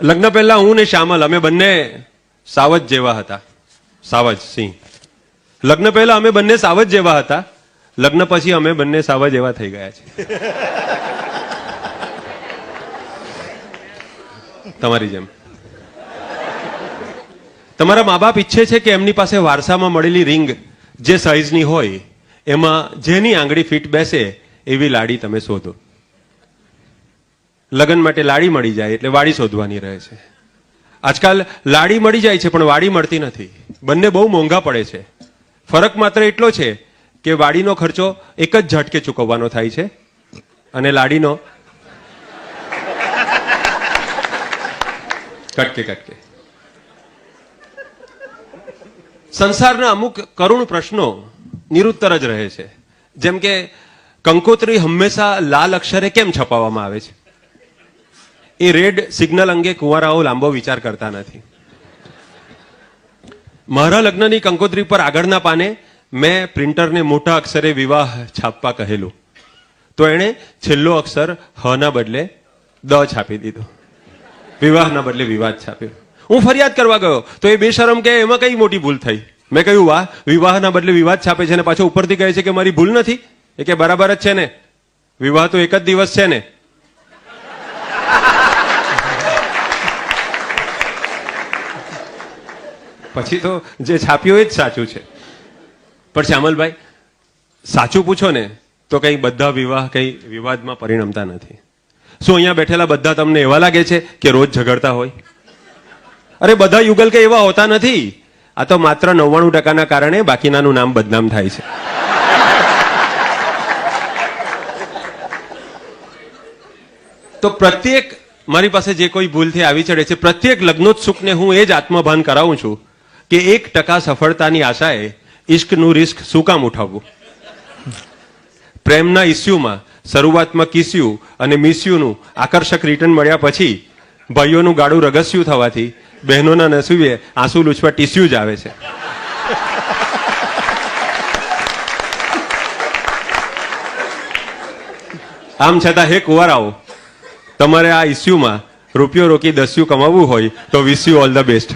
લગ્ન પહેલા હું ને શ્યામલ, અમે બંને સાવજ જેવા હતા. સાવજ, સિંહ. લગ્ન પહેલા અમે બંને સાવજ જેવા હતા. લગ્ન પછી અમે બંને સાવજ એવા થઈ ગયા છે. તમારી જેમ. તમારા મા બાપ ઈચ્છે છે કે એમની પાસે વારસામાં મળેલી રિંગ જે સાઈઝની હોય, એમાં જેની આંગળી ફિટ બેસે એવી લાડી તમે શોધો. લગ્ન માટે લાડી મળી જાય એટલે વાડી શોધવાની રહે છે. આજકાલ લાડી મળી જાય છે, પણ વાડી મળતી નથી. બંને બહુ મોંઘા પડે છે. ફરક માત્ર એટલો છે કે વાડીનો ખર્ચો એક જ ઝટકે ચૂકવવાનો થાય છે અને લાડીનો કટકે કટકે. સંસારના અમુક કરુણ પ્રશ્નો નિરુત્તર જ રહે છે. જેમ કે કંકોત્રી હંમેશા લાલ અક્ષરે કેમ છપાવવામાં આવે છે? એ રેડ સિગ્નલ અંગે કુંવારાઓ લાંબો વિચાર કરતા નથી. મારા લગ્નની કંકોત્રી પર આગળના પાને મેં પ્રિન્ટરને મોટા અક્ષરે વિવાહ છાપવા કહેલું. તો એણે છેલ્લો અક્ષર હ ના બદલે દ છાપી દીધો. વિવાહના બદલે વિવાદ છાપ્યો. હું ફરિયાદ કરવા ગયો. તો એ બેશરમ કે એમાં કઈ મોટી ભૂલ થઈ? મેં કહ્યું, વાહ વિવાહના બદલે વિવાદ છાપે છે અને પાછો ઉપરથી કહે છે કે મારી ભૂલ નથી? એ કે, બરાબર જ છે ને. વિવાહ તો એક જ દિવસ છે ને. પછી તો જે છાપ્યો એ જ સાચું છે. પણ શ્યામલભાઈ, સાચું પૂછો ને, તો કંઈ બધા વિવાહ, કંઈ વિવાદમાં પરિણમતા નથી. શું અહીંયા બેઠેલા બધા તમને એવા લાગે છે કે રોજ ઝઘડતા હોય? અરે બધા યુગલ કે એવા હોતા નથી. આ તો માત્ર નવ્વાણું ટકાના કારણે બાકીનાનું નામ બદનામ થાય છે. તો પ્રત્યેક, મારી પાસે જે કોઈ ભૂલથી આવી ચડે છે, પ્રત્યેક લગ્નોત્સુકને હું એ જ આત્મભાન કરાવું છું કે એક ટકા સફળતાની આશાએ ઇશ્કનું રિસ્ક શું કામ ઉઠાવવું? પ્રેમના ઇસ્યુમાં શરૂઆતમાં કિસ્યુ અને મિસ્યુનું આકર્ષક રિટર્ન મળ્યા પછી ભાઈઓનું ગાડું રગસ્યું થવાથી બહેનોના નસીબે આંસુ લૂછવા ટીસ્યુ જ આવે છે. આમ છતાં હે કુંવારાઓ, તમારે આ ઇસ્યુમાં રૂપિયો રોકી દસ્યુ કમાવવું હોય તો wish you all the best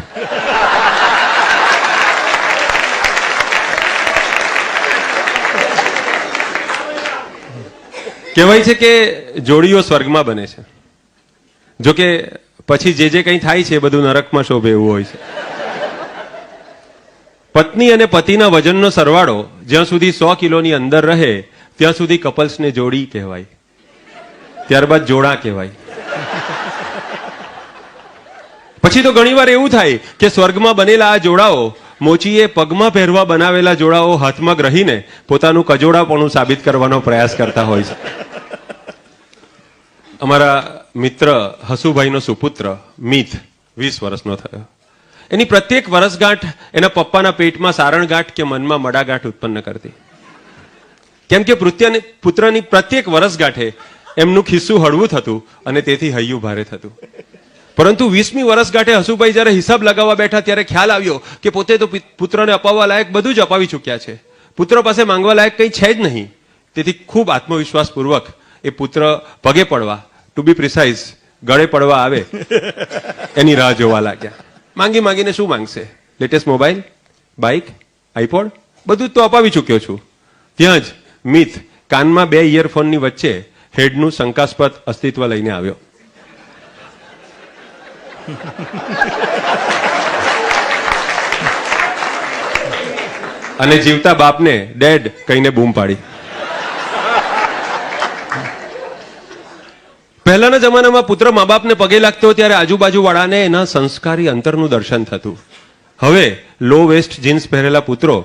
કહેવાય છે કે જોડીઓ સ્વર્ગમાં બને છે. જો પછી જે જે કંઈ થાય છે એ બધું નરકમાં શોભે એવું હોય છે. પત્ની અને પતિના વજનનો સરવાળો જ્યાં સુધી સો કિલોની અંદર રહે, ત્યાં સુધી કપલ્સને જોડી કહેવાય. ત્યારબાદ જોડા કહેવાય. પછી તો ઘણીવાર એવું થાય કે સ્વર્ગમાં બનેલા આ જોડાઓ મોચીએ પગમાં પહેરવા બનાવેલા જોડાઓ હાથમાં ગ્રહીને પોતાનું કજોડાપણું સાબિત કરવાનો પ્રયાસ કરતા હોય છે. અમારા મિત્ર હસુભાઈનો સુપુત્ર મિથ વીસ વર્ષનો થયો. એની પ્રત્યેક વરસગાંઠ એના પપ્પાના પેટમાં સારણગાંઠ કે મનમાં મડાગાંઠ ઉત્પન્ન કરતી. કેમ કે પૃત્યની, પુત્રની પ્રત્યેક વરસગાંઠે એમનું ખિસ્સું હળવું થતું અને તેથી હૈયું ભારે થતું. પરંતુ વીસમી વર્ષગાંઠે હસુભાઈ જ્યારે હિસાબ લગાવવા બેઠા ત્યારે ખ્યાલ આવ્યો કે પોતે તો પુત્રને અપાવવા લાયક બધું જ અપાવી ચૂક્યા છે. પુત્ર પાસે માંગવા લાયક કંઈ છે જ નહીં. તેથી ખૂબ આત્મવિશ્વાસપૂર્વક એ પુત્ર પગે પડવા ટુ બી પ્રિસાઇઝ ગળે પડવા આવે, એની રાહ જોવા લાગ્યા. માંગી માંગીને શું માંગશે? લેટેસ્ટ મોબાઈલ બાઇક આઈપોડ બધું જ તો અપાવી ચૂક્યો છું. ત્યાં જ મિથ કાનમાં બે ઇયરફોનની વચ્ચે હેડનું શંકાસ્પદ અસ્તિત્વ લઈને આવ્યો. અને જીવતા બાપને ડેડ કહીને બૂમ પાડી. પહેલાના જમાનામાં પુત્ર મા બાપને પગે લાગતો ત્યારે આજુબાજુ વાળાને એના સંસ્કારી અંતરનું દર્શન થતું. હવે લો વેસ્ટ જીન્સ પહેરેલા પુત્રો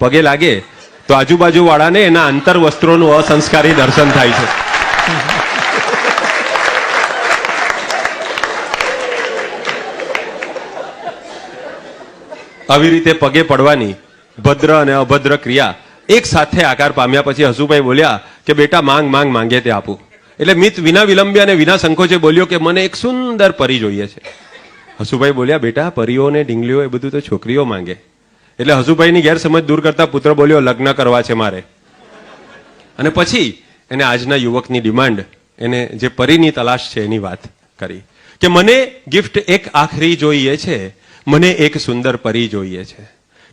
પગે લાગે તો આજુબાજુ વાળાને એના અંતર વસ્ત્રોનું અસંસ્કારી દર્શન થાય છે. આવી રીતે પગે પડવાની ભદ્ર અને અભદ્ર ક્રિયા એક સાથે આકાર પામ્યા પછી હસુભાઈ બોલ્યા કે, બેટા, માંગ માંગ, માંગે તે આપું. એટલે મિત વિના વિલંબે અને વિના સંકોચે બોલ્યો કે મને એક સુંદર પરી જોઈએ છે. હસુભાઈ બોલ્યા, બેટા પરીઓ ને ઢીંગલીઓ, એ બધું તો છોકરીઓ માંગે. એટલે હસુભાઈની ગેરસમજ દૂર કરતા પુત્ર બોલ્યો, લગ્ન કરવા છે મારે. અને પછી એને આજના યુવકની ડિમાન્ડ, એને જે પરીની તલાશ છે એની વાત કરી. કે મને ગિફ્ટ એક આખરી જોઈએ છે, મને એક સુંદર પરી જોઈએ છે.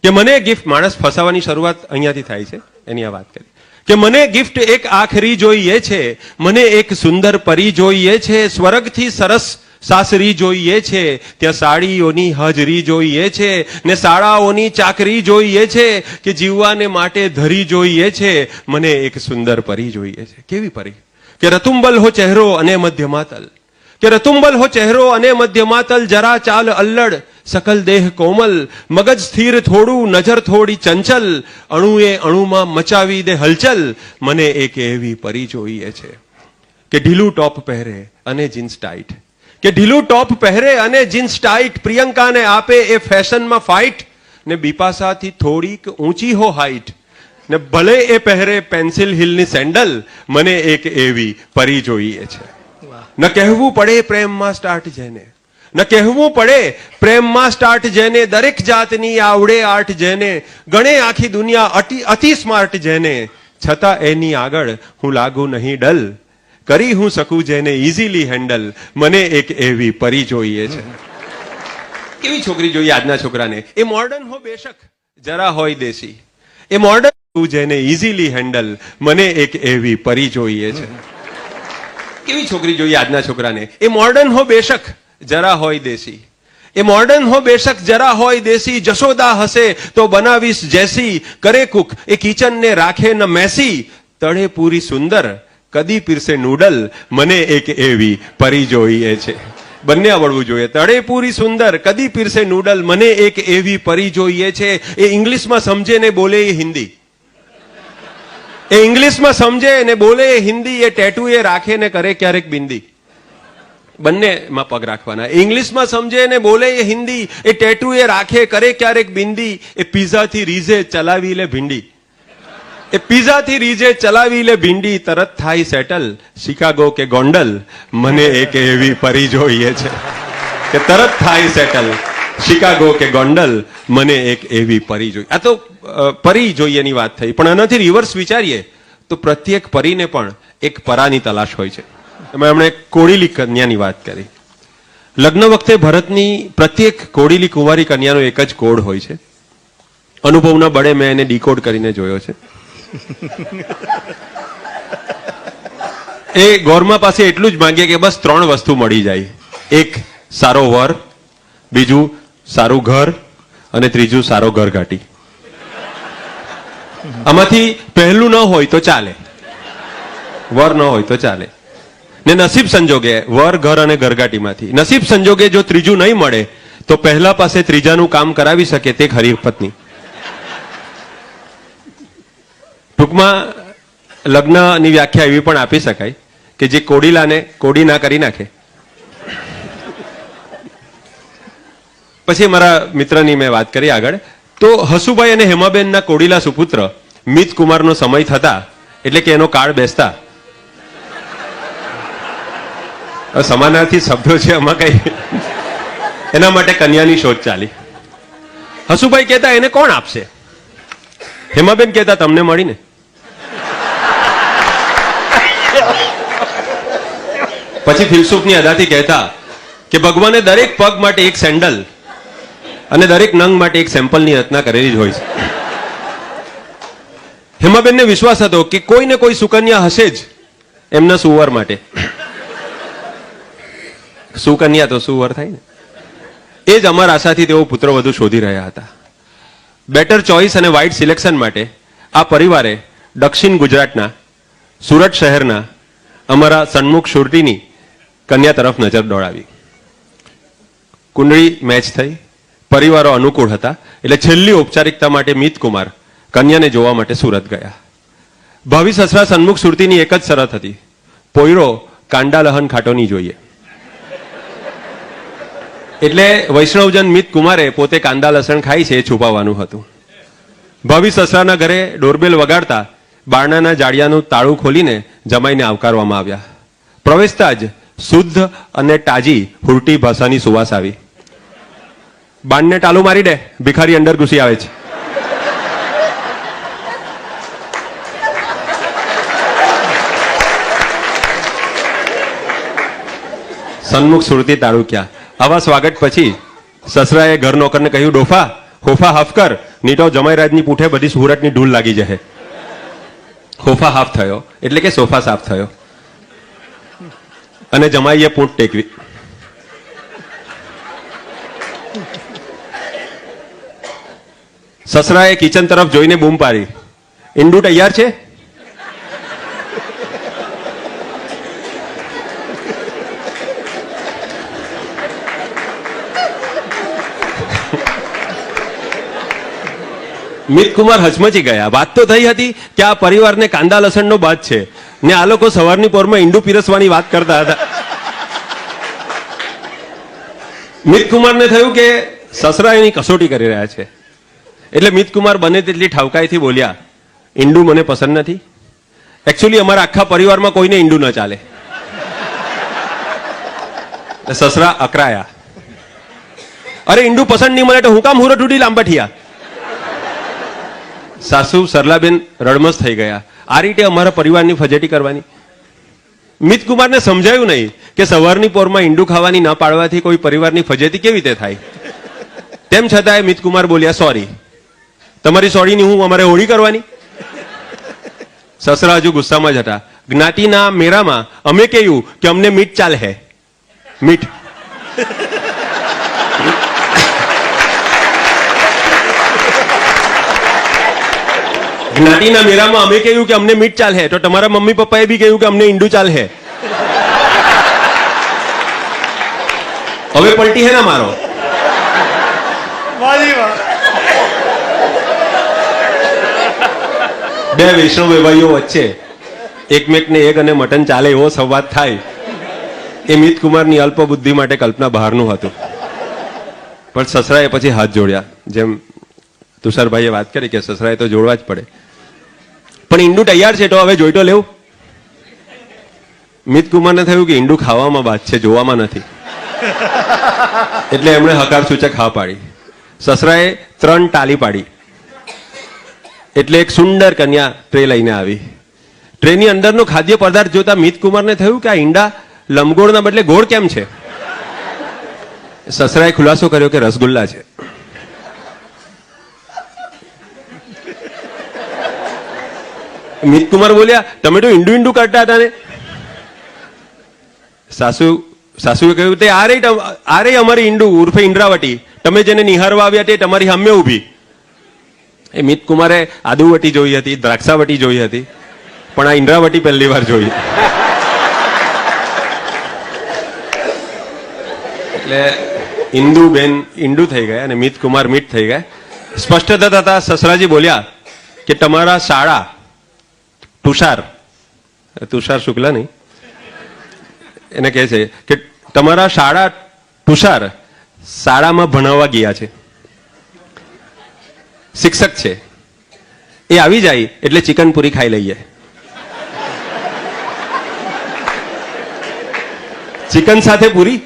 કે મને ગિફ્ટ માણસ ફસાવાની શરૂઆત અહીંયાથી થાય છે? એની આ વાત કરી. કે મને ગિફ્ટ એક આખરી જોઈએ છે, મને એક સુંદર પરી જોઈએ છે, સ્વર્ગથી સરસ સાસરી જોઈએ છે, ત્યાં સાડીઓની હાજરી જોઈએ છે, ને શાળાઓની ચાકરી જોઈએ છે, કે જીવવાને માટે ધરી જોઈએ છે, મને એક સુંદર પરી જોઈએ છે. કેવી પરી? કે રતુંબલ હો ચહેરો અને મધ્યમાતલ કે રતુંબલ હો ચહેરો અને મધ્યમાતલ જરા ચાલ અલ્લડ, સકલ દેહ કોમલ, મગજ સ્થિર થોડું, નજર થોડી ચંચલ, અણુએ અણુમાં મચાવી દે હલચલ, મને એક એવી પરી જોઈએ છે કે ઢીલું ટોપ પહેરે અને જીન્સ ટાઈટ. કે ઢીલું ટોપ પહેરે અને જીન્સ ટાઈટ, પ્રિયંકાને આપે એ ફેશનમાં ફાઇટ ને બીપાસાથી થોડીક ઊંચી હો હાઈટ, ને ભલે એ પહેરે પેન્સિલ હિલની સેન્ડલ, મને એક એવી પરી જોઈએ છે. ન કહેવું પડે પ્રેમમાં સ્ટાર્ટ જેને. ન કહેવું પડે પ્રેમમાં સ્ટાર્ટ જેને, દરેક જાતની આવડે આર્ટ જેને. ગણે આખી દુનિયા અતિ સ્માર્ટ જેને. છતાં એની આગળ હું લાગુ નહીં ડલ. કરી હું શકું જેને ઇઝીલી હેન્ડલ. મને એક એવી પરી જોઈએ છે. કેવી છોકરી જોઈએ આજના છોકરાને? એ મોર્ડન હો બેશક. જરા હોય દેશી. એ મોર્ડન જેને ઇઝીલી હેન્ડલ. મને એક એવી પરી જોઈએ છે. કેવી છોકરી જોઈએ આજના છોકરાને? એ મોર્ડન હો બેશક, જરા હોય દેશી. એ મોર્ડન હો બેશક, જરા હોય દેશી, જશોદા હશે તો બનાવીશ જેસી. કરે કુક, એ કિચનને રાખે ન મેસી. તળે પૂરી સુંદર, કદી પીરસે નૂડલ. મને એક એવી પરી જોઈએ છે. બંને આવડવું જોઈએ. તળે પૂરી સુંદર, કદી પીરસે નૂડલ. મને એક એવી પરી જોઈએ છે. એ ઇંગ્લિશમાં સમજે ને બોલે એ હિન્દી. એ ઇંગ્લિશમાં સમજે ને બોલે, એ હિન્દી, એ ટેટુ એ રાખે ને કરે ક્યારેક બિંદી. બંનેમાં પગ રાખવાના. ઇંગ્લિશમાં સમજે ને બોલે, એ હિન્દી, એ ટેટુ એ રાખે, કરે ક્યારેક બિંદી, એ પીઝાથી રીઝે ચલાવી લે ભીંડી. એ પીઝાથી રીઝે ચલાવી લે ભીંડી, તરત થાય સેટલ શિકાગો કે ગોંડલ, મને એક એવી પરી જોઈએ છે કે તરત થાય સેટલ શિકાગો કે ગોંડલ મને એક એવી પરી જોઈ. આ તો પરી જોઈએની વાત થઈ. પણ આનાથી રિવર્સ વિચારીએ તો પ્રત્યેક પરીને પણ એક પરાની તલાશ હોય છે. એમાં એમણે કોળીલી કન્યાની વાત કરી. લગ્ન વખતે ભરતની પ્રત્યેક કોડીલી કુંવારી કન્યાનો એક જ કોડ હોય છે. અનુભવના બળે મેં એને ડીકોડ કરીને જોયો છે. એ ગોરમા પાસે એટલું જ માંગે કે બસ ત્રણ વસ્તુ મળી જાય. એક સારો વર, બીજું સારું ઘર અને ત્રીજું સારો ઘરઘાટી આમાંથી પહેલું ન હોય તો ચાલે. વર ન હોય તો ચાલે. ને નસીબ સંજોગે વર, ઘર અને ઘરઘાટીમાંથી નસીબ સંજોગે જો ત્રીજું નહીં મળે, તો પહેલા પાસે ત્રીજાનું કામ કરાવી શકે તે ખરી પત્ની. ટૂંકમાં લગ્નની વ્યાખ્યા એવી પણ આપી શકાય કે જે કોડીલાને, કોડી ના કરી નાખે. પછી મારા મિત્રની મેં વાત કરી આગળ. તો હસુભાઈ અને હેમાબેનના કોડીલા સુપુત્ર મિત કુમારનો સમય થતા, એટલે કે એનો કાળ બેસતા. સમાનાર્થી શબ્દો છે આમાં કઈ. એના માટે કન્યાની શોધ ચાલી. હસુભાઈ કહેતા, એને કોણ આપશે? હેમાબેન કહેતા, તમને મળીને. પછી ફિલસુફની અદાથી કહેતા કે, ભગવાને દરેક પગ માટે એક સેન્ડલ અને દરેક નંગ માટે એક સેમ્પલની રચના કરેલી જ હોય છે. હેમાબેનને વિશ્વાસ હતો કે કોઈ ને કોઈ સુકન્યા હશે જ એમના સુવર માટે. સુકન્યા તો સુવર થાય ને. એ જ અમર આશાથી તેઓ પુત્ર વધુ શોધી રહ્યા હતા. બેટર ચોઇસ અને વાઇટ સિલેક્શન માટે આ પરિવારે દક્ષિણ ગુજરાતના, સુરત શહેરના, અમારા સન્મુખ સુરતીની કન્યા તરફ નજર દોડાવી. કુંડળી મેચ થઈ. પરિવારો અનુકૂળ હતા. એટલે છેલ્લી ઔપચારિકતા માટે મિતકુમાર કન્યાને જોવા માટે સુરત ગયા. ભાવિ સસરા સન્મુખ સુરતીની એક જ શરત હતી. પોયરો કાંડા લહન જોઈએ. એટલે વૈષ્ણવજન મિત કુમારે પોતે કાંદા લસણ ખાય છે એ છુપાવવાનું હતું. ભાવિ સસરાના ઘરે ડોરબેલ વગાડતા બારણાના જાળિયાનું તાળું ખોલીને જમાઈને આવકારવામાં આવ્યા. પ્રવેશતા જ શુદ્ધ અને તાજી હુરટી ભાષાની સુવાસ આવી. બાણને ટાલું મારી દે. ભિખારી અંદર ઘૂસી આવે છે. સન્મુખ સુરતી તાળુક્યા. આવા સ્વાગત પછી સસરાએ ઘર નોકરને કહ્યું, ડોફા હોફા હાફ કર. નીટો જમાઈરાજની પૂઠે બધી સુરતની ઢૂલ લાગી જશે. હોફા હાફ થયો. એટલે કે સોફા સાફ થયો. અને જમાઈએ પૂંઠ ટેકવી. સસરાએ કિચન તરફ જોઈને બૂમ પાડી. ઈંડુ તૈયાર છે? મિતકુમાર હચમચી ગયા. વાત તો થઈ હતી કે આ પરિવારને કાંદા લસણનો બાદ છે. ને આ લોકો સવારની પોરમાં ઈંડુ પીરસવાની વાત કરતા હતા. મિતકુમારને થયું કે સસરા એની કસોટી કરી રહ્યા છે. એટલે મિતકુમાર બને તેટલી ઠાવકાઈથી બોલ્યા ઈંડું મને પસંદ નથી. એકચ્યુઅલી અમારા આખા પરિવારમાં કોઈને ઈંડું ન ચાલે. સસરા અકરાયા. અરે ઈંડું પસંદ નહીં મળે તો હું કામ હુરો ઉડી લાંબા થયા સાસુ સરલાબેન રડમસ થઈ ગયા. આ રીતે અમારા પરિવારની ફજેટી કરવાની? મિતકુમારને સમજાયું નહીં કે સવારની પોરમાં ઈંડું ખાવાની ના પાડવાથી કોઈ પરિવારની ફજેતી કેવી રીતે થાય. તેમ છતાંય મિતકુમાર બોલ્યા, સોરી. તમારી સોડીની હું અમારે હોળી કરવાની? સસરા હજુ ગુસ્સામાં જ હતા. જ્ઞાતિના મેરામાં અમે કહ્યું કે અમને મીઠ ચાલ હે. મીઠ. જ્ઞાતિના મેરામાં અમે કહ્યું કે અમને મીઠ ચાલે તો તમારા મમ્મી પપ્પાએ બી કહ્યું કે અમને ઈંડુ હે. હવે પલટી હે ના મારો વાજી વાહ બે વૈષ્ણવ વેવાઈઓ વચ્ચે. એકમેકને એક અને મટન ચાલે એવો સંવાદ થાય. એ મિતકુમારની અલ્પ બુદ્ધિ માટે કલ્પના બહારનું હતું. પણ સસરાએ પછી હાથ જોડ્યા. જેમ તુષારભાઈએ વાત કરી કે સસરાએ તો જોડવા જ પડે. પણ ઈંડું તૈયાર છે તો હવે જોઈ તો લેવું. મિતકુમારને થયું કે ઈંડું ખાવામાં બાદ છે, જોવામાં નથી. એટલે એમણે હકાર સૂચક હા પાડી. સસરાએ ત્રણ ટાલી પાડી. એટલે એક સુંદર કન્યા ટ્રે લઈને આવી. ટ્રેની અંદરનો ખાદ્ય પદાર્થ જોતા મિતકુમારને થયું કે આ ઈંડા લંબગોળના બદલે ગોળ કેમ છે? સસરાએ ખુલાસો કર્યો કે રસગુલ્લા છે. મિતકુમાર બોલ્યા, તમે તો ઈંડું ઈંડુ કરતા હતા ને? સાસુ, સાસુએ કહ્યું, તે આ રહી આ રહી અમારી ઈંડું, ઉર્ફે ઇન્દ્રાવટી તમે જેને નિહારવા આવ્યા તે તમારી સામે ઊભી. એ મિત કુમારે આદુવટી જોઈ હતી, દ્રાક્ષાવટી જોઈ હતી, પણ આ ઇન્દ્રાવટી પહેલી વાર જોઈ. એટલે ઇન્દુ બેન ઇન્દુ થઈ ગયા અને મિત કુમાર મિત થઈ ગયા. સ્પષ્ટતા થતા સસરાજી બોલ્યા કે તમારા શાળા તુષાર તુષાર શુક્લા નહીં. એને કહે છે કે તમારા શાળા તુષાર શાળામાં ભણાવવા ગયા છે. શિક્ષક છે. એ આવી જાય એટલે ચિકન પૂરી ખાઈ લઈએ. ચિકન સાથે પૂરી?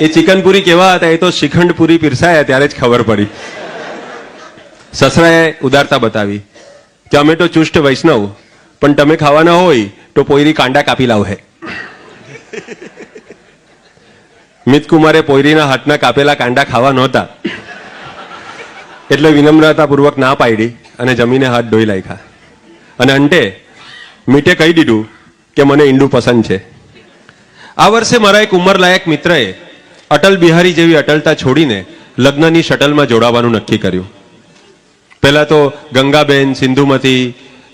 એ ચિકન પૂરી કેવા હતા? એ તો શ્રીખંડ પૂરી પીરસાયા, ત્યારે જ ખબર પડી. સસરાએ ઉદારતા બતાવી. કે અમે તો ચુષ્ટ વૈષ્ણવ, પણ તમે ખાવાના હોય તો પોયરી કાંડા કાપી લાવ હે મિતકુમારે પોયરીના હાથના કાપેલા કાંડા ખાવા નહોતા. એટલે વિનમ્રતાપૂર્વક ના પાડી અને જમીને હાથ ડોઈ લાખ્યા અને અંતે, મીઠે કહી દીધું કે મને ઈંડું પસંદ છે. આ વર્ષે મારા એક ઉંમરલાયક મિત્રએ અટલ બિહારી જેવી અટલતા છોડીને લગ્નની શટલમાં જોડાવાનું નક્કી કર્યું. પહેલા તો ગંગાબેન, સિંધુમતી,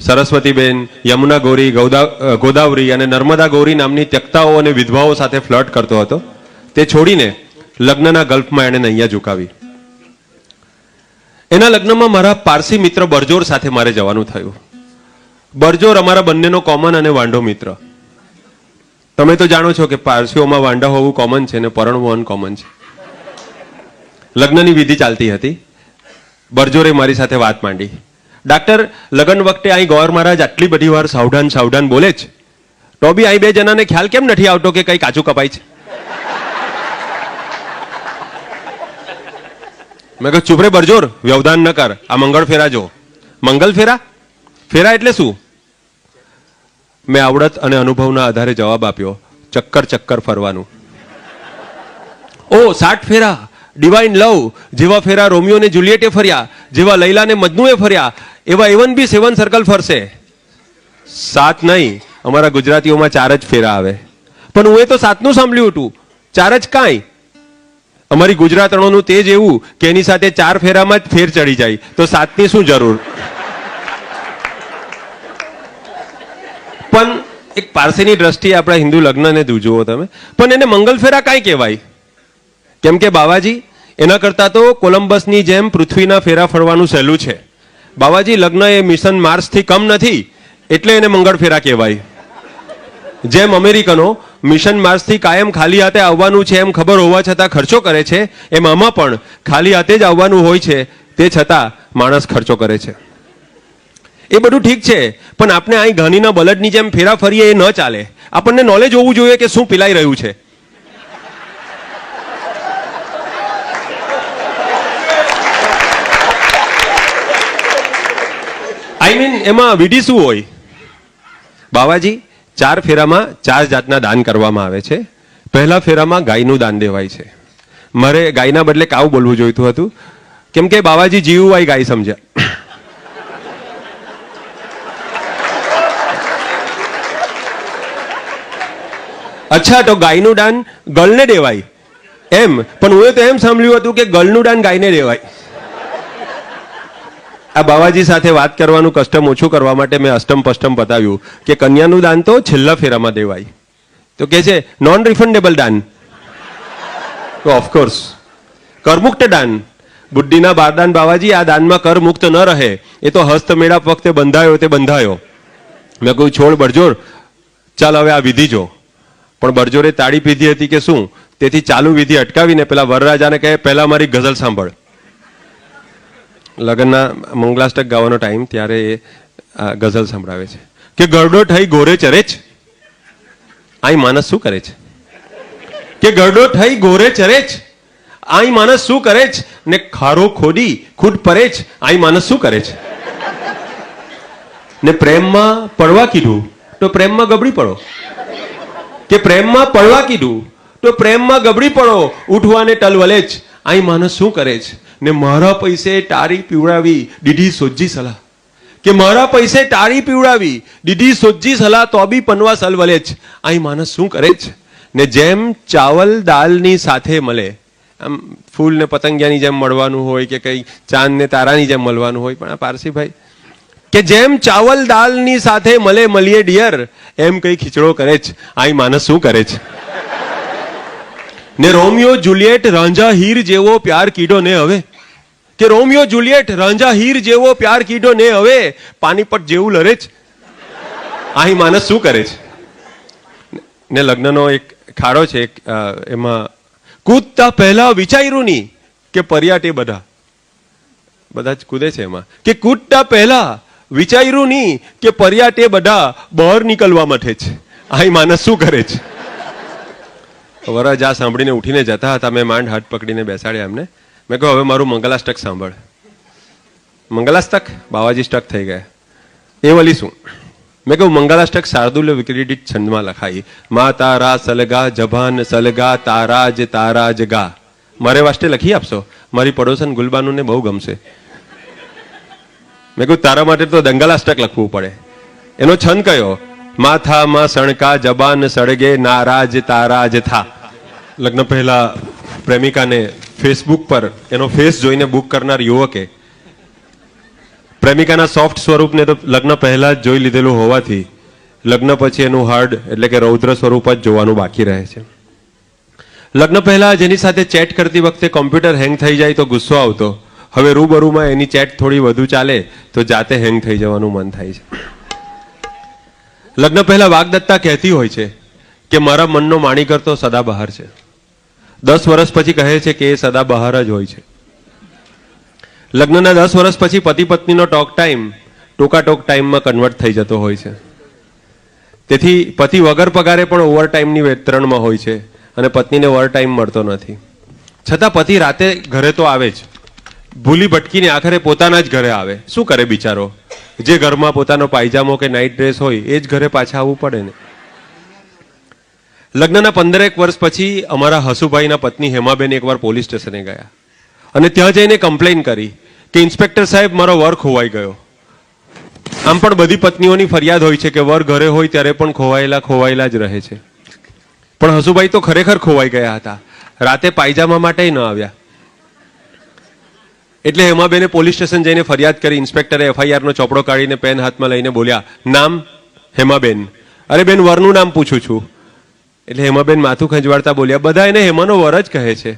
સરસ્વતીબેન, યમુના ગોરી, ગૌદા ગોદાવરી અને નર્મદા ગૌરી નામની ત્યક્તાઓ અને વિધવાઓ સાથે ફ્લર્ટ કરતો હતો. તે છોડીને લગ્નના ગલ્ફમાં એણે નૈયા ઝુકાવી. એના લગ્નમાં મારા પારસી મિત્ર બરજોર સાથે મારે જવાનું થયું. બરજોર અમારા બંનેનો કોમન અને વાંઢો મિત્ર. તમે તો જાણો છો કે પારસીઓમાં વાંઢા હોવું કોમન છે અને પરણવું અનકોમન છે. લગ્નની વિધિ ચાલતી હતી. બરજોરે મારી સાથે વાત માંડી. ડાક્ટર, લગ્ન વખતે અહીં ગોર મહારાજ આટલી બધી વાર સાવધાન સાવધાન બોલે છે તો બી અહીં બે જણાને ખ્યાલ કેમ નથી આવતો કે કઈ કાચું કપાય છે? મેં કહ્યું ચૂપરે બરજોર, વ્યવધાન ન કર, આ મંગળ ફેરા જો. મંગલ ફેરા? ફેરા એટલે શું? મેં આવડત અને અનુભવના આધારે જવાબ આપ્યો, ચક્કર ચક્કર ફરવાનું. ઓ સાઠ ફેરા ડિવાઇન લવ જેવા ફેરા રોમિયો ને જુલિયટે ફર્યા, જેવા લૈલા ને મજનુએ ફર્યા, એવા એવન બી સેવન સર્કલ ફરશે. સાત નહીં, અમારા ગુજરાતીઓમાં ચાર જ ફેરા આવે. પણ હું એ તો સાતનું સાંભળ્યું હતું. ચાર જ કાંઈ. અમારી ગુજરાતણોનું તે જ એવું કે એની સાથે ચાર ફેરામાં જ ફેર ચડી જાય. તો સાતની શું જરૂર? પણ એક પારસીની દ્રષ્ટિએ આપણા હિન્દુ લગ્નને જુઓ તમે. પણ એને મંગલ ફેરા કાંઈ કહેવાય? કેમ કે બાવાજી, એના કરતાં તો કોલંબસની જેમ પૃથ્વીના ફેરા ફરવાનું સહેલું છે. બાવાજી, લગ્ન એ મિશન માર્સથી કમ નથી, એટલે એને મંગળ ફેરા કહેવાય. જેમ અમેરિકનો મિશન માર્સથી કાયમ ખાલી હાથે આવવાનું છે એમ ખબર હોવા છતાં ખર્ચો કરે છે, એમ આમાં પણ ખાલી હાથે જ આવવાનું હોય છે, તે છતાં માણસ ખર્ચો કરે છે. એ બધું ઠીક છે, પણ આપણે અહીં ઘાનીના બલદની જેમ ફેરા ફરીએ એ ન ચાલે. આપણને નોલેજ હોવું જોઈએ કે શું પીલાઈ રહ્યું છે. આઈ મીન એમાં વિધિ શું હોય. બાવાજી ચાર ફેરામાં ચાર જાતના દાન કરવામાં આવે છે. પહેલા ફેરામાં ગાયનું દાન દેવાય છે. મારે ગાયના બદલે કાવ બોલવું જોઈતું હતું. કેમ કે બાવાજી જીવવાય ગાય સમજ્યા. અચ્છા, તો ગાયનું દાન ગળને દેવાય. એમ. પણ હું તો એમ સાંભળ્યું હતું કે ગળનું દાન ગાયને દેવાય. આ બાવાજી સાથે વાત કરવાનું કસ્ટમ ઓછું કરવા માટે મેં અષ્ટમ પષ્ટમ બતાવ્યું કે કન્યાનું દાન તો છેલ્લા ફેરામાં દેવાય. તો કે છે નોન રિફંડેબલ દાન. તો ઓફકોર્સ કરમુક્ત દાન. બુદ્ધિના બારદાન બાવાજી, આ દાનમાં કર મુક્ત ન રહે. એ તો હસ્તમેળાપ વખતે બંધાયો તે બંધાયો. મેં કહ્યું, છોડ બરજોર ચાલ હવે આ વિધિ જો. પણ બરજોરે તાળી પીધી હતી કે શું? તેથી ચાલુ વિધિ અટકાવીને પેલા વરરાજાને કહે, પહેલા મારી ગઝલ સાંભળ. લગ્નના મંગલાષ્ટક ગાવાનો ટાઈમ ત્યારે એ ગઝલ સંભળાવે છે. કે ગરડો થઈ ગોરે ચરે જ આઈ માણસ શું કરે છે? કે ગરડો થઈ ગોરે ચરે જ આઈ માણસ શું કરે છે? ને ખારો ખોદી ખુદ પરે જ આઈ માણસ શું કરે છે? ને પ્રેમમાં પડવા કીધું તો પ્રેમમાં ગબડી પડો. કે પ્રેમમાં પડવા કીધું તો પ્રેમમાં ગબડી પડો. ઉઠવાને ટલવલે જ. આઈ માણસ શું કરે છે? ને મારા પૈસે ટારી પીવડાવી દીધી સોજી સલાહ. કે મારા પૈસે ટારી પીવડાવી દીધી સોજી સલાહ તો બી પનવા સલવલે જ. અહીં માણસ શું કરે છે ને જેમ ચાવલ દાલની સાથે મળે, આમ ફૂલ ને પતંગિયાની જેમ મળવાનું હોય કે કઈ ચાંદ ને તારાની જેમ મળવાનું હોય, પણ આ પારસીભાઈ કે જેમ ચાવલ દાલની સાથે મળે, મળીએ ડિયર, એમ કઈ ખીચડો કરે છે અહીં માણસ શું કરે છે ને રોમિયો જુલિયેટ રાંઝા હીર જેવો પ્યાર કીડો ને હવે. કે રોમિયો જુલિયેટ રાંઝા હીર જેવો પ્યાર કીડો ને હવે પાનીપટ જેવું લરે જ. આહી માણસ શું કરે છે? ને લગ્નનો એક ખાડો છે એમાં કૂદતા પહેલા વિચાર્યું નહીં કે પર્યાટે બધા. બધા જ કૂદે છે એમાં. કે કૂદતા પહેલા વિચાર્યું નહીં કે પર્યાટે બધા બહાર નીકળવા માટે છે. આહી માણસ શું કરે છે? વરજ આ સાંભળીને ઉઠીને જતા હતા. મેં માંડ હાથ પકડીને બેસાડ્યા એમને. મેં કહ્યું, હવે મારું મંગલાષ્ટક સાંભળ. મંગલાષ્ટક? બાવાજી સ્ટક થઈ ગયા. એ વળી શું મેં કહ્યું, મંગલાષ્ટક શાર્દુલ્ય વિક્રીડિત છંદમાં લખાઈ મા તારા સલગા જભાન સલગા તારા જ તારા ગા. મારે વાસ્તે લખી આપશો? મારી પડોશન ગુલબાનુને બહુ ગમશે. મેં કહ્યું, તારા માટે તો દંગલાષ્ટક લખવું પડે. એનો છંદ કયો? માથામાં સણકા, જબાન સળગે, નારાજ, તારાજ થા. લગ્ન પહેલા પ્રેમિકાને ફેસબુક પર, એનો ફેસ જોઈને બુક કરનાર યુવકે, પ્રેમિકાના સોફ્ટ સ્વરૂપને તો લગ્ન પહેલા જ જોઈ લીધેલું હોવાથી, લગ્ન પછી એનું હાર્ડ એટલે કે રૌદ્ર સ્વરૂપ જ જોવાનું બાકી રહે છે. લગ્ન પહેલા જેની સાથે ચેટ કરતી વખતે કોમ્પ્યુટર હેંગ થઈ જાય તો ગુસ્સો આવતો. હવે રૂબરૂમાં એની ચેટ થોડી વધુ ચાલે તો જાતે હેંગ થઈ જવાનું મન થાય છે. લગ્ન પહેલા વાગદત્તા કહેતી હોય છે કે મારા મનનો માણીકર તો સદા બહાર છે. દસ વર્ષ પછી કહે છે કે એ સદા બહાર જ હોય છે. લગ્નના દસ વર્ષ પછી પતિ પત્નીનો ટોક ટાઈમ ટોકા ટોક ટાઈમમાં કન્વર્ટ થઈ જતો હોય છે. તેથી પતિ વગર પગારે પણ ઓવર ટાઈમની વેતરણમાં હોય છે અને પત્નીને ઓવર ટાઈમ મળતો નથી. છતાં પતિ રાતે ઘરે તો આવે જ. ભૂલી ભટકીને આખરે પોતાના જ ઘરે આવે. શું કરે બિચારો? જે ઘરમાં પોતાનો પાયજામો કે નાઇટ ડ્રેસ હોય, એ જ ઘરે પાછા આવવું પડે ને. લગ્નના પંદરેક વર્ષ પછી અમારા હસુભાઈના પત્ની હેમાબેન એકવાર પોલીસ સ્ટેશને ગયા. અને ત્યાં જઈને કમ્પ્લેન કરી કે ઇન્સ્પેક્ટર સાહેબ, મારો વર ખોવાઈ ગયો. આમ પણ બધી પત્નીઓની ફરિયાદ હોય છે કે વર ઘરે હોય ત્યારે પણ ખોવાયેલા ખોવાયેલા જ રહે છે. પણ હસુભાઈ તો ખરેખર ખોવાઈ ગયા હતા. રાતે પાયજામા માટે ન આવ્યા. એટલે હેમાબેને પોલીસ સ્ટેશન જઈને ફરિયાદ કરી ઇન્સ્પેક્ટરે એફઆઈઆરનો ચોપડો કાઢીને પેન હાથમાં લઈને બોલ્યા, નામ હેમાબેન. અરે બેન, વરનું નામ પૂછું છું. એટલે હેમાબેન માથું ખંજવાડતા બોલ્યા, બધા એને હેમાનો વર જ કહે છે.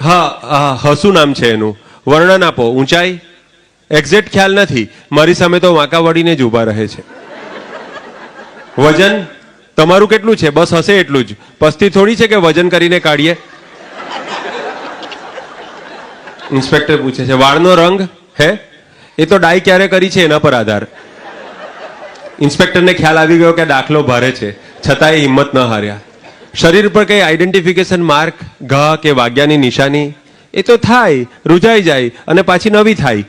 હા હા, હસુ નામ છે એનું. વર્ણન આપો, ઊંચાઈ? એક્ઝેક્ટ ખ્યાલ નથી. મારી સામે તો વાંકા વળીને જ ઊભા રહે છે. વજન? તમારું કેટલું છે? બસ હશે એટલું જ. પસ્તી થોડી છે કે વજન કરીને કાઢીએ? ઇન્સ્પેક્ટર પૂછે છે, વાળનો રંગ હે? એ તો ડાય ક્યારે કરી છે એના પર આધાર. ઇન્સ્પેક્ટરને ખ્યાલ આવી ગયો કે દાખલો ભારે છે છતાં એ હિંમત ન હાર્યા. શરીર પર કંઈ આઈડેન્ટિફિકેશન માર્ક ઘા કે વાગ્યાની નિશાની, એ તો થાય, રૂજાઈ જાય અને પાછી નવી થાય.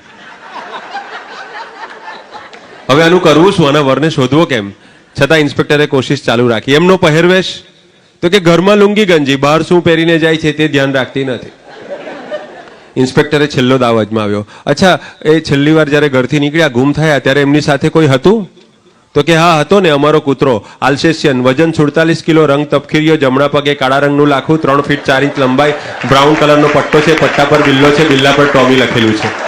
હવે આનું કરવું શું? આના વરને શોધવો કેમ? છતાં ઇન્સ્પેક્ટરે કોશિશ ચાલુ રાખી. એમનો પહેરવેશ? તો કે ઘરમાં લુંગી ગંજી, બહાર શું પહેરીને જાય છે તે ધ્યાન રાખતી નથી. ઇન્સ્પેક્ટરે છેલ્લો દાવ અજમાવ્યો. અચ્છા, એ છેલ્લી વાર જ્યારે ઘરથી નીકળ્યા, ગુમ થયા, ત્યારે એમની સાથે કોઈ હતું? તો કે હા, હતો ને અમારો કૂતરો. આલ્સેશિયન વજન સુડતાલીસ કિલો, રંગ તપખીરીઓ જમણા પગે કાળા રંગનું લાખું, ત્રણ ફીટ ચાર ઇંચ લંબાઈ, બ્રાઉન કલરનો પટ્ટો છે, પટ્ટા પર બિલ્લો છે, બિલ્લા પર ટોમી લખેલું છે.